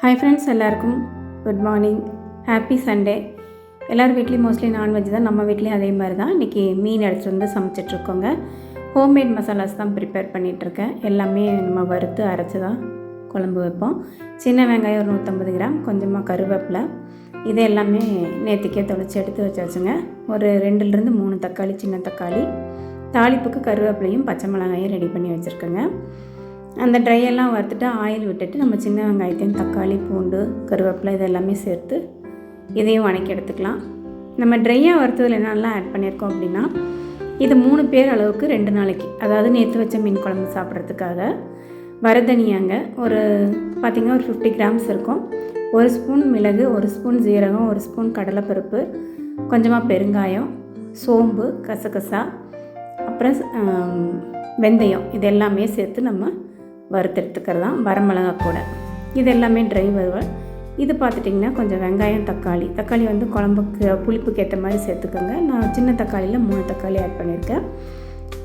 Hi friends எல்லாருக்கும் good morning happy Sunday எல்லார் வீட்லேயும் மோஸ்ட்லி நான்வெஜ் தான் நம்ம வீட்லேயும் அதே மாதிரி தான். இன்றைக்கி மீன் எடுத்துகிட்டு வந்து சமைச்சிட்ருக்கோங்க ஹோம்மேட் மசாலாஸ் தான் ப்ரிப்பேர் பண்ணிகிட்ருக்கேன் எல்லாமே நம்ம வறுத்து அரைச்சி தான் குழம்பு வைப்போம். சின்ன வெங்காயம் ஒரு நூற்றம்பது கிராம் கொஞ்சமாக கருவேப்பிலை. இது எல்லாமே நேற்றுக்கே தொலைச்சி எடுத்து வச்சாச்சுங்க. ஒரு ரெண்டுலேருந்து மூணு தக்காளி சின்ன தக்காளி. தாளிப்புக்கு கருவேப்பிலையும் பச்சை மிளகாயும் ரெடி பண்ணி வச்சுருக்கேங்க. அந்த ட்ரை எல்லாம் வறுத்துட்டு ஆயில் விட்டுட்டு நம்ம சின்ன வெங்காயத்தையும் தக்காளி பூண்டு கருவேப்பிலை இது எல்லாமே சேர்த்து இதையும் வணக்கி எடுத்துக்கலாம். நம்ம ட்ரையாக வறுத்ததில் என்னெல்லாம் ஆட் பண்ணியிருக்கோம் அப்படின்னா இது மூணு பேர் அளவுக்கு ரெண்டு நாளைக்கு அதாவது நேற்று வச்ச மீன் குழம்பு சாப்பிட்றதுக்காக. வரதனியாங்க ஒரு பார்த்திங்கன்னா ஒரு ஃபிஃப்டி கிராம்ஸ் இருக்கும். ஒரு ஸ்பூன் மிளகு ஒரு ஸ்பூன் ஜீரகம் ஒரு ஸ்பூன் கடலைப்பருப்பு கொஞ்சமாக பெருங்காயம் சோம்பு கசகசா அப்புறம் வெந்தயம் இது எல்லாமே சேர்த்து நம்ம வறுத்தெடுத்துக்கிறது தான் வரமிளகா கூட இது எல்லாமே ட்ரை வறுவல். இது பார்த்துட்டிங்கன்னா கொஞ்சம் வெங்காயம் தக்காளி. தக்காளி வந்து குழம்புக்கு புளிப்புக்கு ஏற்ற மாதிரி சேர்த்துக்கோங்க. நான் சின்ன தக்காளியில் மூணு தக்காளி ஆட் பண்ணியிருக்கேன்.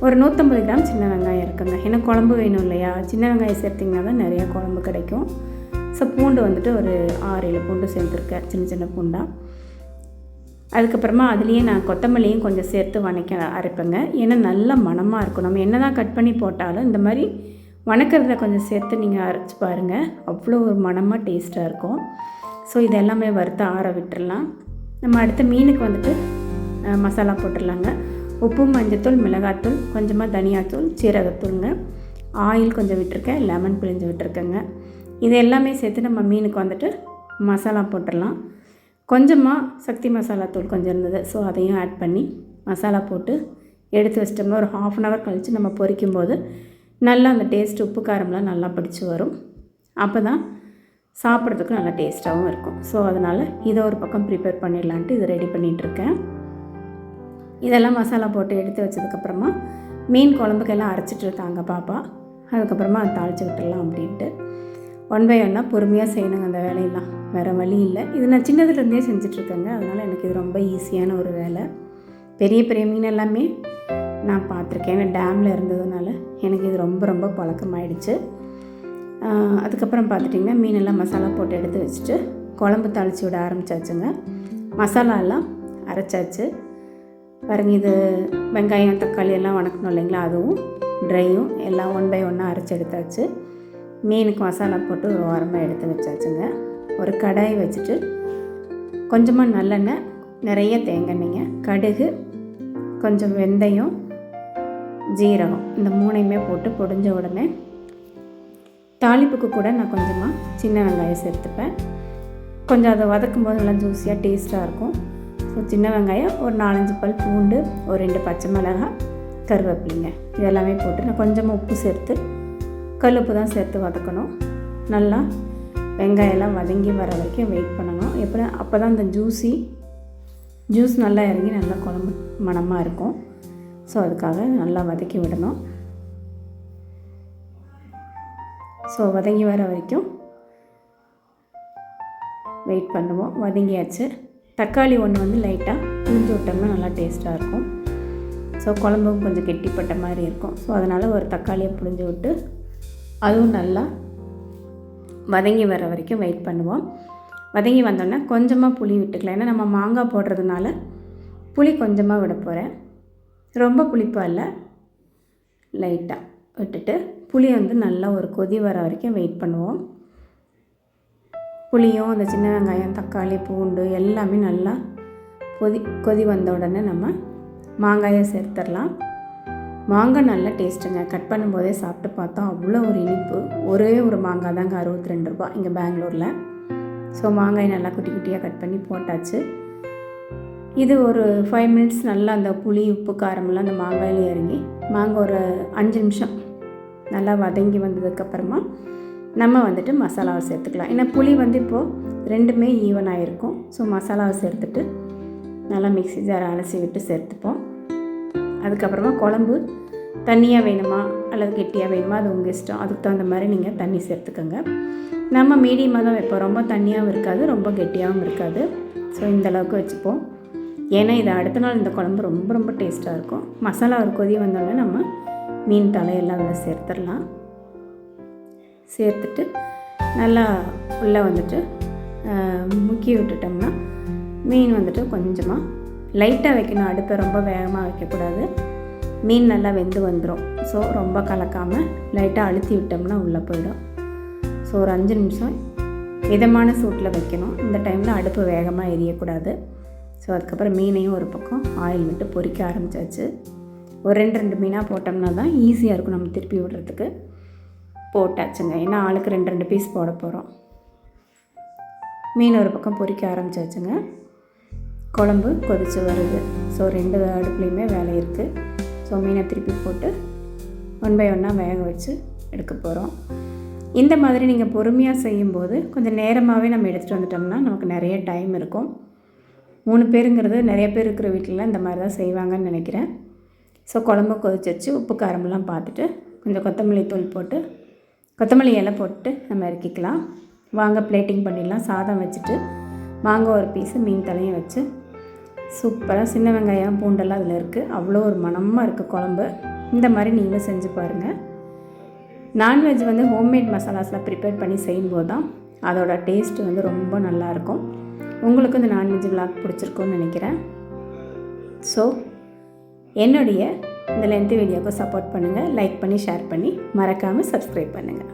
ஒரு நூற்றம்பது கிராம் சின்ன வெங்காயம் இருக்குங்க. ஏன்னா குழம்பு வேணும் இல்லையா? சின்ன வெங்காயம் சேர்த்திங்கன்னா தான் நிறையா குழம்பு கிடைக்கும். ஸோ பூண்டு வந்துட்டு ஒரு ஆறு ஏழு பூண்டு சேர்த்துருக்கேன் சின்ன சின்ன பூண்டாக அதுக்கப்புறமா அதுலேயே நான் கொத்தமல்லியும் கொஞ்சம் சேர்த்து வணக்க அரைப்பேங்க. ஏன்னா நல்ல மணமாக இருக்கும். நம்ம என்ன தான் கட் பண்ணி போட்டாலும் இந்த மாதிரி வணக்கிறதுல கொஞ்சம் சேர்த்து நீங்கள் அரைச்சி பாருங்கள் அவ்வளோ ஒரு மணமாக டேஸ்ட்டாக இருக்கும். ஸோ இது எல்லாமே வறுத்து ஆற விட்டுடலாம் நம்ம அடுத்த மீனுக்கு வந்துட்டு மசாலா போட்டுடலாங்க உப்பு மஞ்சத்தூள் மிளகாத்தூள் கொஞ்சமாக தனியாத்தூள் சீரகத்தூளுங்க. ஆயில் கொஞ்சம் விட்டுருக்கேன். லெமன் பிழிஞ்சு விட்டுருக்கேங்க. இது எல்லாமே சேர்த்து நம்ம மீனுக்கு வந்துட்டு மசாலா போட்டுடலாம் கொஞ்சமாக சக்தி மசாலா தூள் கொஞ்சம் இருந்தது. ஸோ அதையும் ஆட் பண்ணி மசாலா போட்டு எடுத்து வச்சிட்டோம்னா ஒரு ஹாஃப் அன் ஹவர் கழித்து நம்ம பொரிக்கும் போது நல்லா அந்த டேஸ்ட் உப்பு காரம்லாம் நல்லா பிடிச்சி வரும். அப்போ தான் சாப்பிட்றதுக்கு நல்லா டேஸ்ட்டாகவும் இருக்கும். ஸோ அதனால் இதை ஒரு பக்கம் ப்ரிப்பேர் பண்ணிடலான்ட்டு இதை ரெடி பண்ணிகிட்ருக்கேன் இதெல்லாம் மசாலா போட்டு எடுத்து வச்சதுக்கப்புறமா மீன் குழம்புக்கெல்லாம் அரைச்சிட்டு இருக்காங்க பாப்பா. அதுக்கப்புறமா அதை தாளித்து விட்டுடலாம் அப்படின்ட்டு. ஒன் பை ஒன்னாக பொறுமையாக செய்யணுங்க அந்த வேலையெல்லாம். வேறு வழி இல்லை. இது நான் சின்னதுலேருந்தே செஞ்சிட்ருக்கேங்க அதனால் எனக்கு இது ரொம்ப ஈஸியான ஒரு வேலை. பெரிய பெரிய மீன் எல்லாமே நான் பார்த்துருக்கேன். ஏன்னா டேமில் இருந்ததுனால எனக்கு இது ரொம்ப ரொம்ப பழக்கமாயிடுச்சு. அதுக்கப்புறம் பார்த்துட்டிங்கன்னா மீனெல்லாம் மசாலா போட்டு எடுத்து வச்சுட்டு குழம்பு தாளித்து விட ஆரம்பிச்சாச்சுங்க. மசாலா எல்லாம் அரைச்சாச்சு. பாருங்கள் இது வெங்காயம் தக்காளி எல்லாம் வணக்கணும் இல்லைங்களா? அதுவும் ட்ரையும் எல்லாம் ஒன் பை ஒன்னாக அரைச்சி எடுத்தாச்சு. மீனுக்கு மசாலா போட்டு ஒரு ஓரமாக எடுத்து வச்சாச்சுங்க. ஒரு கடாய் வச்சுட்டு கொஞ்சமாக நல்லெண்ணெய் நிறைய தேங்காய் கடுகு கொஞ்சம் வெந்தயம் ஜீரகம். இந்த மூணையுமே போட்டு பொடிஞ்ச உடனே தாளிப்புக்கு கூட நான் கொஞ்சமாக சின்ன வெங்காயம் சேர்த்துப்பேன். கொஞ்சம் அதை வதக்கும் போது நல்லா ஜூஸியாக டேஸ்ட்டாக இருக்கும். ஸோ சின்ன வெங்காயம் ஒரு நாலஞ்சு பல் பூண்டு ஒரு ரெண்டு பச்சை மிளகாய் கருவேப்பிலைங்க. இதெல்லாமே போட்டு நான் கொஞ்சமாக உப்பு சேர்த்து கல்லுப்பு தான் சேர்த்து வதக்கணும். நல்லா வெங்காயம்லாம் வதங்கி வர வரைக்கும் வெயிட் பண்ணணும். எப்படி அப்போ தான் அந்த ஜூஸி ஜூஸ் நல்லா இறங்கி நல்லா குழம்பு மணமாக இருக்கும். ஸோ அதுக்காக நல்லா வதக்கி விடணும். ஸோ வதங்கி வர வரைக்கும் வெயிட் பண்ணுவோம். வதங்கியாச்சு. தக்காளி ஒன்று வந்து லைட்டாக புரிஞ்சு விட்டோம்னா நல்லா டேஸ்ட்டாக இருக்கும். ஸோ குழம்பும் கொஞ்சம் கெட்டிப்பட்ட மாதிரி இருக்கும். ஸோ அதனால் ஒரு தக்காளியை புரிஞ்சு விட்டு அதுவும் நல்லா வதங்கி வர வரைக்கும் வெயிட் பண்ணுவோம். வதங்கி வந்தோடனே கொஞ்சமாக புளி விட்டுக்கலாம். ஏன்னா நம்ம மாங்காய் போடுறதுனால புளி கொஞ்சமாக விட போகிறேன் ரொம்ப புளிப்பாக இல்லை. லைட்டாக விட்டுட்டு புளி வந்து நல்லா ஒரு கொதி வர வரைக்கும் வெயிட் பண்ணுவோம். புளியும் அந்த சின்ன வெங்காயம் தக்காளி பூண்டு எல்லாமே நல்லா கொதி கொதி வந்த உடனே நம்ம மாங்காயை சேர்த்துடலாம். மாங்காய் நல்ல டேஸ்ட்டுங்க. கட் பண்ணும்போதே சாப்பிட்டு பார்த்தோம் அவ்வளோ ஒரு இனிப்பு. ஒரே ஒரு மாங்காய் தாங்க அறுபத்தி ரெண்டு ரூபா இங்கே பெங்களூரில். ஸோ மாங்காய் நல்லா குட்டி குட்டியாக கட் பண்ணி போட்டாச்சு. இது ஒரு ஃபைவ் மினிட்ஸ் நல்லா அந்த புளி உப்பு காரமெல்லாம் அந்த மாங்காயில் இறங்கி மாங்காய் ஒரு அஞ்சு நிமிஷம் நல்லா வதங்கி வந்ததுக்கப்புறமா நம்ம வந்துட்டு மசாலாவை சேர்த்துக்கலாம். ஏன்னா புளி வந்து இப்போது ரெண்டுமே ஈவனாக இருக்கும் ஸோ மசாலாவை சேர்த்துட்டு நல்லா மிக்ஸி ஜார் அலசி விட்டு சேர்த்துப்போம். அதுக்கப்புறமா குழம்பு தண்ணியாக வேணுமா? அல்லது கெட்டியாக வேணுமா? அது உங்கள் இஷ்டம். அதுக்கு தகுந்த மாதிரி நீங்கள் தண்ணி சேர்த்துக்கோங்க. நம்ம மீடியமாக தான் வைப்போம். ரொம்ப தண்ணியாகவும் இருக்காது ரொம்ப கெட்டியாகவும் இருக்காது. ஸோ இந்தளவுக்கு வச்சுப்போம். ஏன்னா இது அடுத்த நாள் இந்த குழம்பு ரொம்ப ரொம்ப டேஸ்ட்டாக இருக்கும். மசாலா ஒரு கொதி வந்தோடனே நம்ம மீன் தலையெல்லாம் அதில் சேர்த்துடலாம். சேர்த்துட்டு நல்லா உள்ளே வந்துட்டு முக்கி விட்டுட்டோம்னா மீன் வந்துட்டு கொஞ்சமாக லைட்டாக வைக்கணும். அடுப்பை ரொம்ப வேகமாக வைக்கக்கூடாது. மீன் நல்லா வெந்து வந்துடும் ஸோ ரொம்ப கலக்காமல் லைட்டாக அழுத்தி விட்டோம்னா உள்ளே போயிடும். ஸோ ஒரு அஞ்சு நிமிஷம் மிதமான சூட்டில் வைக்கணும். இந்த டைமில் அடுப்பு வேகமாக எரியக்கூடாது. ஸோ அதுக்கப்புறம் மீனையும் ஒரு பக்கம் ஆயில் விட்டு பொரிக்க ஆரம்பிச்சாச்சு. ஒரு ரெண்டு ரெண்டு மீனாக போட்டோம்னா தான் ஈஸியாக இருக்கும் நம்ம திருப்பி விடுறதுக்கு. போட்டாச்சுங்க. ஏன்னா ஆளுக்கு ரெண்டு ரெண்டு பீஸ் போட போகிறோம் மீன் ஒரு பக்கம் பொறிக்க ஆரம்பிச்சாச்சுங்க. குழம்பு கொதிச்சு வருது. ஸோ ரெண்டு அடுப்புலேயுமே வேலை இருக்குது ஸோ மீனை திருப்பி போட்டு ஒன் பை ஒன்னாக வேக வச்சு எடுக்க போகிறோம் இந்த மாதிரி நீங்கள் பொறுமையாக செய்யும்போது கொஞ்சம் நேரமாகவே நம்ம எடுத்துகிட்டு வந்துட்டோம்னா நமக்கு நிறைய டைம் இருக்கும். மூணு பேருங்கிறது நிறைய பேர் இருக்கிற வீட்டிலலாம் இந்த மாதிரி தான் செய்வாங்கன்னு நினைக்கிறேன். ஸோ குழம்பு கொதிச்சு வச்சு உப்பு காரமெல்லாம் பார்த்துட்டு கொஞ்சம் கொத்தமல்லி தூள் போட்டு கொத்தமல்லி இலை போட்டு நம்ம இறக்கிக்கலாம். வாங்க பிளேட்டிங் பண்ணிடலாம். சாதம் வச்சுட்டு மாங்காய் ஒரு பீஸு மீன் தலையும் வச்சு. சூப்பராக சின்ன வெங்காயம் பூண்டெல்லாம் அதில் இருக்குது அவ்வளோ ஒரு மணமாக இருக்குது குழம்பு. இந்த மாதிரி நீங்களும் செஞ்சு பாருங்கள் நான்வெஜ் வந்து ஹோம்மேட் மசாலாஸ்லாம் ப்ரிப்பேர் பண்ணி செய்யும்போது தான் அதோட டேஸ்ட் வந்து ரொம்ப நல்லாயிருக்கும் உங்களுக்கும் இந்த நான்வெஜ் விளாக் பிடிச்சிருக்கும்னு நினைக்கிறேன். ஸோ என்னுடைய இந்த லென்த்து வீடியோவுக்கு சப்போர்ட் பண்ணுங்கள் லைக் பண்ணி ஷேர் பண்ணி மறக்காமல் சப்ஸ்கிரைப் பண்ணுங்கள்